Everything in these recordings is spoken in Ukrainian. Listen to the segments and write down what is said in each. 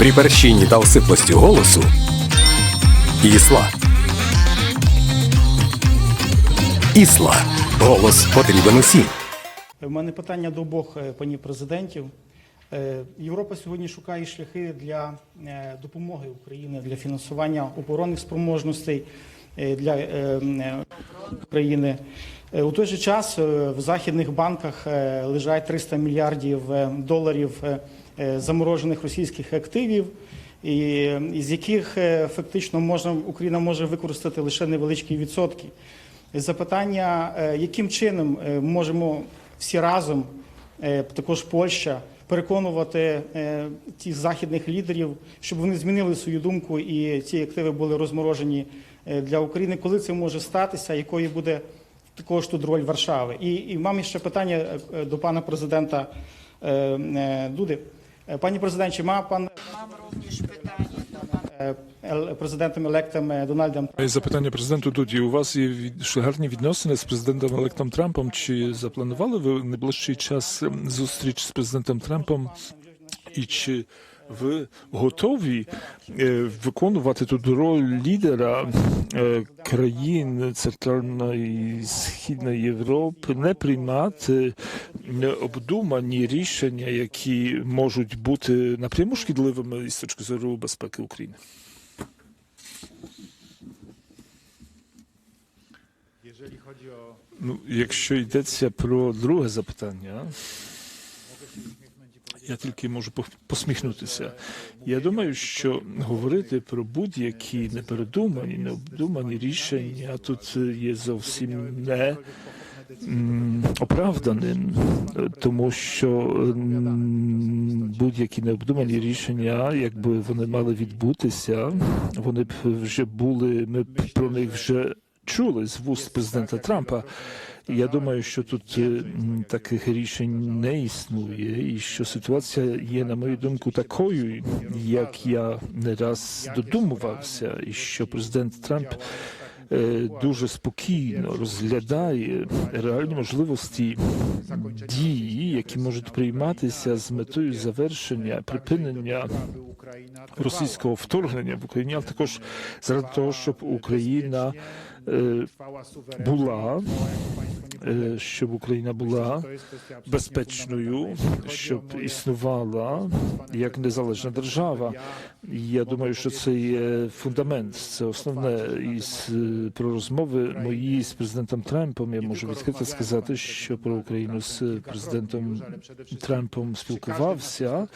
При перщині та осиплості голосу Ісла. Ісла. Голос потрібен усім. У мене питання до обох е, панів президентів. Е, Європа сьогодні шукає шляхи для е, допомоги Україні для фінансування оборонних спроможностей для України. У той же час в західних банках лежать 300 мільярдів доларів заморожених російських активів, і е, із яких е, фактично можна Україна може використати лише невеличкі відсотки. Запитання, е, яким чином е, можемо всі разом, е, також Польща, переконувати е, тих західних лідерів, щоб вони змінили свою думку і ці активи були розморожені е, для України. Коли це може статися, якою буде також тут роль Варшави? І, і мам ще питання е, до пана президента е, е, Дуди. Е, Пані президент, мав пан мам również pytanie do е, президентом електом е, Дональдом Запитання президенту Дуді. У вас є від- шляхетні відносини з президентом Електом Трампом. Чи запланували ви найближчий час ем, зустріч з президентом Трампом? І чи ви готові е, виконувати тут роль лідера е, країн Центральної і Східної Європи, не приймати необдумані рішення, які можуть бути напряму шкідливими з точки зору безпеки України? Ну, якщо йдеться про друге запитання, я тільки можу посміхнутися. Я думаю, що говорити про будь-які непередумані, необдумані рішення тут є зовсім не оправданим, тому що будь-які необдумані рішення, якби вони мали відбутися, вони б вже були, ми б про них вже чули з вуст президента Трампа. Я думаю, що тут е, таких рішень не існує, і що ситуація є, на мою думку, такою, як я не раз додумувався, і що президент Трамп е, дуже спокійно розглядає реальні можливості дії, які можуть прийматися з метою завершення припинення російського вторгнення в Україні, але також заради того, щоб Україна е, була, е, щоб Україна була безпечною, щоб існувала як незалежна держава. Я думаю, що це є фундамент, це основне. Із е, про розмови мої з президентом Трампом. Я можу відкрито сказати, що про Україну з президентом Трампом спілкувався,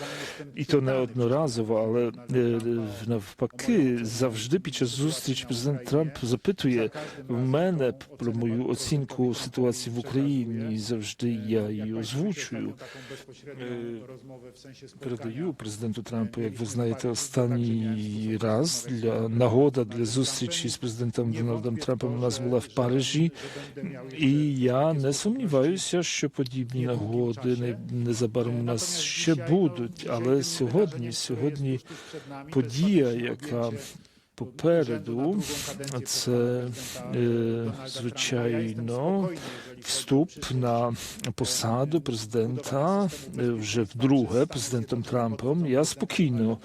і то не одноразово, але е, навпаки, завжди під час зустрічі президент Трамп запитує в мене про мою оцінку ситуації в Україні. І завжди я її озвучую. w. Передаю президенту Трампу, як ви знаєте, останній раз для нагода для зустрічі з президентом Дональдом Трампом у нас була в Парижі, і я не сумніваюся, що подібні нагоди не- незабаром у нас ще будуть. Але сьогодні, сьогодні подія, яка попереду, це е, звичайно вступ на посаду президента е, вже вдруге президентом Трампом. Я спокійно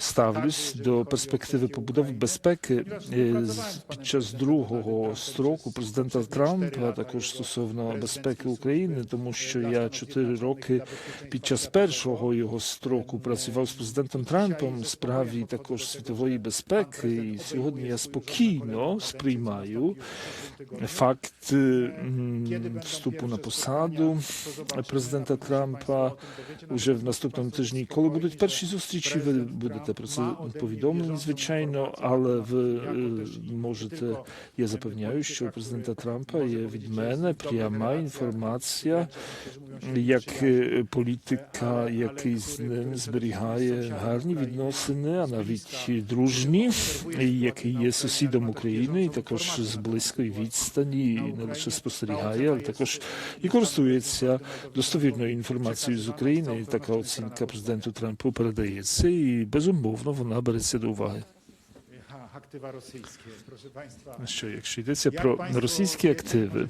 ставлюсь до перспективи побудови безпеки е, під час другого строку президента Трампа, також стосовно безпеки України, тому що я чотири роки під час першого його строку працював з президентом Трампом в справі також світової безпеки. І сьогодні я спокійно сприймаю факт е, вступу на посаду президента Трампа вже в наступному тижні. Коли будуть перші зустрічі, ви будете про це повідомлені, звичайно, але ви е, можете. Я запевняю, що у президента Трампа є від мене пряма інформація, як е, політика, який з ним зберігає гарні відносини, а навіть дружні, який є сусідом України, і також з близької відстані, і не лише спостерігає, але також і користується достовірною інформацією з України. І така оцінка президенту Трампу передається, і безумовно вона береться до уваги. Що якщо йдеться про російські активи,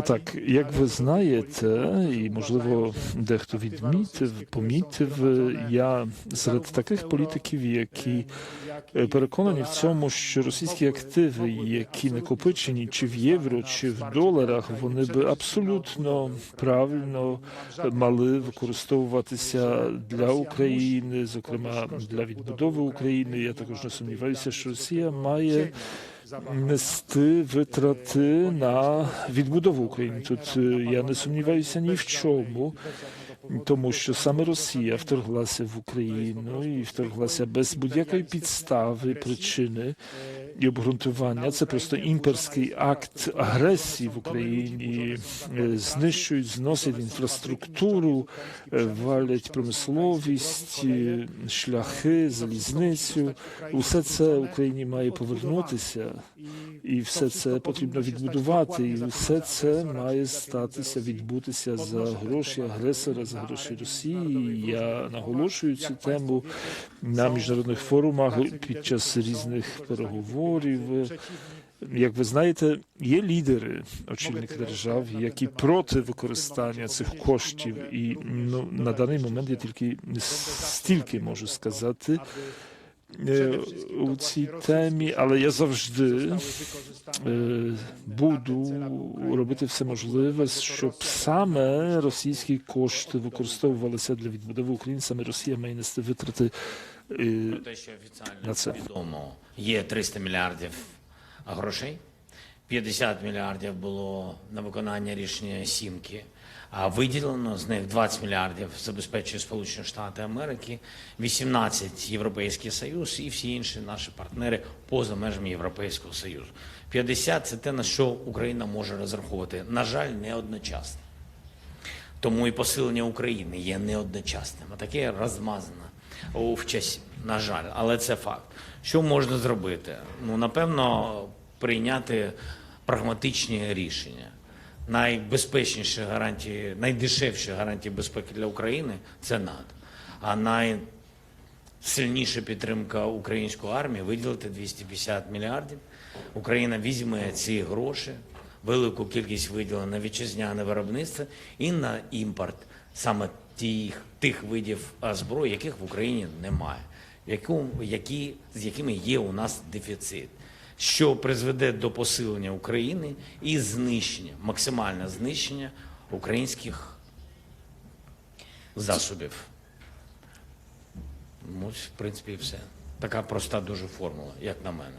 tak, jak ale ви знаєте, і можливо дехто відмітив, помітив, я серед таких політиків, які е, переконані в цьому, що російські активи, які накопичені чи в євро, чи в доларах, вони би абсолютно правильно мали використовуватися для України, зокрема для відбудови України. Я також не сумніваюся, що Росія має нести витрати на відбудову України. Тут е, я не сумніваюся ні в чому, тому що саме Росія вторглася в Україну і вторглася без будь-якої підстави, причини і обґрунтування. Це просто імперський акт агресії в Україні. Знищують, зносять інфраструктуру, валять промисловість, шляхи, залізницю. Усе це Україні має повернутися, і все це потрібно відбудувати. І все це має статися, відбутися за гроші агресора, за гроші Росії. Я наголошую цю тему на міжнародних форумах під час різних переговорів. Як ви знаєте, є лідери, очільники держав, які проти використання цих коштів, і ну на даний момент я тільки стільки можу сказати е, у цій темі, але я завжди е, буду робити все можливе, щоб саме російські кошти використовувалися для відбудови України. Саме Росія має нести витрати. Про те, що на це. відомо, є 300 мільярдів грошей, 50 мільярдів було на виконання рішення Сімки, а виділено з них 20 мільярдів забезпечує Сполучені Штати Америки, 18 Європейський Союз і всі інші наші партнери поза межами Європейського Союзу. 50 – це те, на що Україна може розраховувати. На жаль, не одночасно. Тому і посилення України є неодночасним, а таке розмазане в часі, на жаль, але це факт. Що можна зробити? Ну, напевно, прийняти прагматичні рішення. Найбезпечніші гарантії, найдешевші гарантії безпеки для України це НАТО. А найсильніша підтримка української армії виділити 250 мільярдів. Україна візьме ці гроші, велику кількість виділено на вітчизняне виробництво і на імпорт саме тих, тих видів зброї, яких в Україні немає, які, з якими є у нас дефіцит, що призведе до посилення України і знищення, максимальне знищення українських засобів. Ну, ось, в принципі, і все. Така проста дуже формула, як на мене.